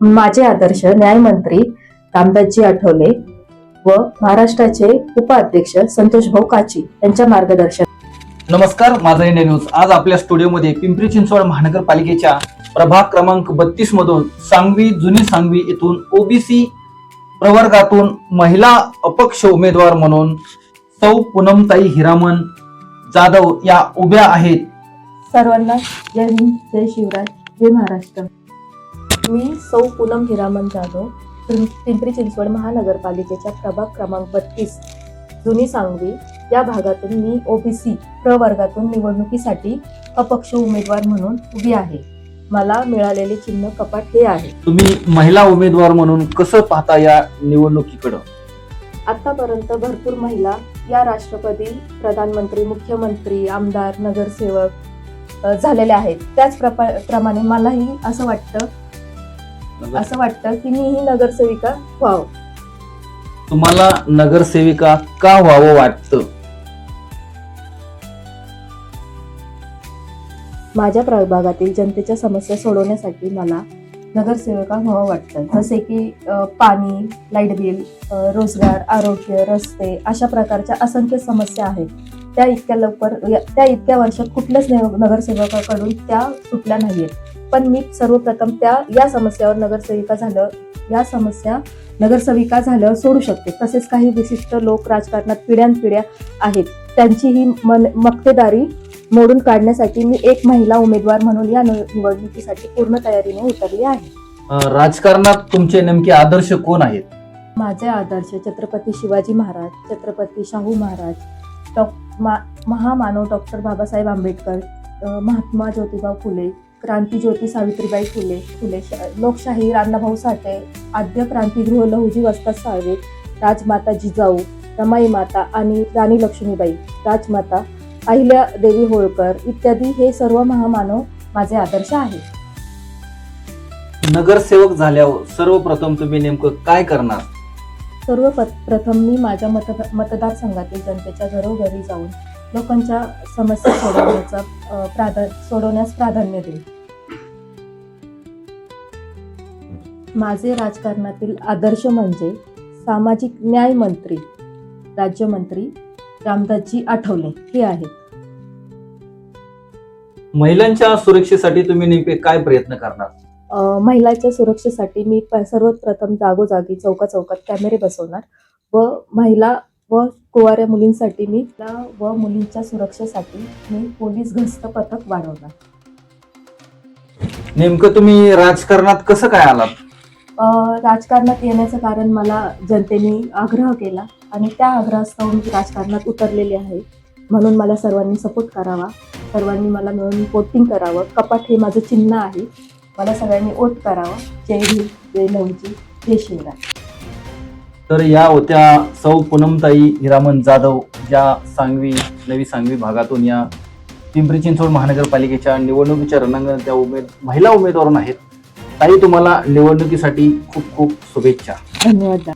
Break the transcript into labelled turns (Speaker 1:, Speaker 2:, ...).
Speaker 1: माझे आदर्श न्यायमंत्री रामदासजी आठवले व महाराष्ट्राचे उपाध्यक्ष संतोष भाऊ काची यांच्या मार्गदर्शन
Speaker 2: नमस्कार माझा इंडिया न्यूज. आज आपल्या स्टुडिओमध्ये पिंपरी चिंचवड महानगरपालिकेच्या प्रभाग क्रमांक बत्तीस मधून सांगवी जुनी सांगवी येथून ओबीसी प्रवर्गातून महिला अपक्ष उमेदवार म्हणून सौ पूनमताई हिरामन जाधव या उभ्या आहेत.
Speaker 1: सर्वांना जय हिंद जय शिवराज जय महाराष्ट्र. मी सौ पूनम हिरामन जाधव पिंपरी चिंचवड महानगरपालिकेच्या प्रभाग क्रमांक बत्तीस जुनी सांगवी. या भागातून मी ओबीसी प्रवर्गातून निवडणुकीसाठी अपक्ष उमेदवार म्हणून उभी आहे. मला मिळालेले चिन्ह कपाट हे आहे.
Speaker 2: तुम्ही महिला उमेदवार म्हणून कसं पाहता या निवडणुकीकडं?
Speaker 1: आतापर्यंत भरपूर महिला या राष्ट्रपती प्रधानमंत्री मुख्यमंत्री आमदार नगरसेवक झालेल्या आहेत. त्याच प्रपा- प्रमाणे मलाही असं वाटतं असं वाटतं की मी ही नगरसेविका व्हावं.
Speaker 2: तुम्हाला नगरसेविका का व्हावं वाटतं?
Speaker 1: माझ्या प्रभागातील जनतेच्या समस्या सोडवण्यासाठी मला नगरसेविका व्हावं वाटतं. जसे की अ, पाणी लाइट बिल अ, रोजगार आरोग्य रस्ते अशा प्रकारच्या असंख्य समस्या आहेत. त्या इतक्या लवकर या- त्या इतक्या वर्षात कुठल्याच नगरसेवकाकडून त्या सुटल्या नाहीयेत. पण मी सर्वप्रथम त्या या समस्यावर नगरसेविका झालं या समस्या नगरसेविका झाल्यावर सोडू शकते. तसेच काही विशिष्ट लोक राजकारणात पिढ्यानपिढ्या आहेत. त्यांची ही मन मक्तेदारी मोडून काढण्यासाठी मी एक महिला उमेदवार म्हणून या निव- निवडणुकीसाठी पूर्ण तयारीने उतरली आहे.
Speaker 2: राजकारणात तुमचे नेमके आदर्श कोण आहेत?
Speaker 1: माझे आदर्श छत्रपती शिवाजी महाराज छत्रपती शाहू महाराज डॉ मा महामानव डॉक्टर बाबासाहेब आंबेडकर महात्मा ज्योतिबा फुले क्रांतीज्योती सावित्रीबाई फुले फुले लोकशाही अण्णाभाऊ साठे आद्य क्रांतीगृह लहुजी वस्ताद साळवे राजमाता जिजाऊ रमाई माता आणि राणी लक्ष्मीबाई राजमाता अहिल्या देवी होळकर इत्यादी हे सर्व महामानव माझे आदर्श आहेत.
Speaker 2: नगरसेवक झाल्यावर सर्वप्रथम तुम्ही नेमकं काय करणार?
Speaker 1: सर्व प्रथम मी माझ्या मत मतदारसंघातील जनतेच्या घरोघरी जाऊन लोकांच्या समस्या सोडवण्याचा अ, प्राधा सोडवण्यास प्राधान्य देईल. माझे राजकारणातील आदर्श म्हणजे सामाजिक न्याय मंत्री राज्यमंत्री रामदासजी आठवले. हे आहेत.
Speaker 2: महिलांच्या सुरक्षेसाठी तुम्ही नेमके काय प्रयत्न करणार?
Speaker 1: महिलांच्या सुरक्षेसाठी मी सर्वप्रथम जागोजागी चौका चौकात कॅमेरे बसवणार व महिला व कुवाऱ्या मुलींसाठी मी व मुलींच्या सुरक्षेसाठी मी पोलीस गस्त पथक वाढवणार
Speaker 2: नेमकं तुम्ही राजकारणात कसं काय आलात?
Speaker 1: अ, राजकारणात येण्याचं कारण मला जनतेने आग्रह केला आणि त्या आग्रहास्तव मी राजकारणात उतरलेले आहे. म्हणून मला सर्वांनी सपोर्ट करावा. सर्वांनी मला मिळून वोटिंग करावं. कपाट हे माझं चिन्ह आहे. मला सगळ्यांनी वोट करावं. जय भीम जय नवजी जय शिवराय.
Speaker 2: तर या होत्या सौ पूनमताई हिरामन जाधव ज्या सांगवी नवी सांगवी भागातून या पिंपरी चिंचवड महानगरपालिकेच्या निवडणुकीच्या रणांगणात त्या उमेद महिला उमेदवार आहेत ताई तुम्हाला निवडणुकीसाठी खूप खूप शुभेच्छा.
Speaker 1: धन्यवाद.